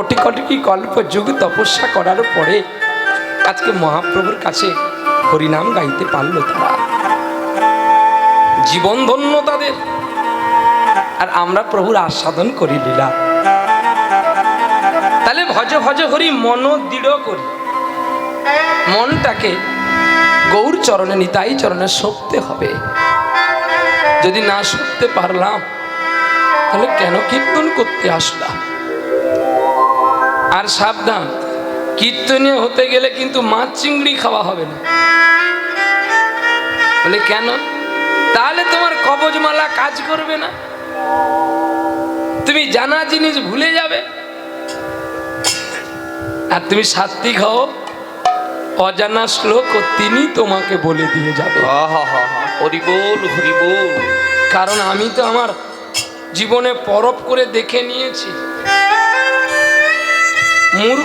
কোটি কোটি কল্প যুগ তপস্যা করার পরে আজকে মহাপ্রভুর কাছে হরিনাম গাইতে পারল তারা। জীবন ধন্য তাদের। আর আমরা প্রভুর আস্বাদন করি লীলা। তাহলে ভজ ভজ হরি মন দৃঢ় করি। মনটাকে গৌর চরণে, নিতাই চরণে সপতে হবে। যদি না সপতে পারলাম, তাহলে কেন কীর্তন করতে আসলাম? আর সাবধান কীর্তনীয় হতে গেলে কিন্তু মাছ চিংড়ি খাওয়া হবে না। বলে কেন? তাহলে তোমার কবজমালা কাজ করবে না। তুমি জানা জিনিস ভুলে যাবে। আর তুমি সাত্বিক হও অজানা শ্লোক ও তিনি তোমাকে বলে দিয়ে যাবে। আহা হা হা হরি বল হরি বল কারণ আমি তো আমার জীবনে পরব করে দেখে নিয়েছি। ಮೂರು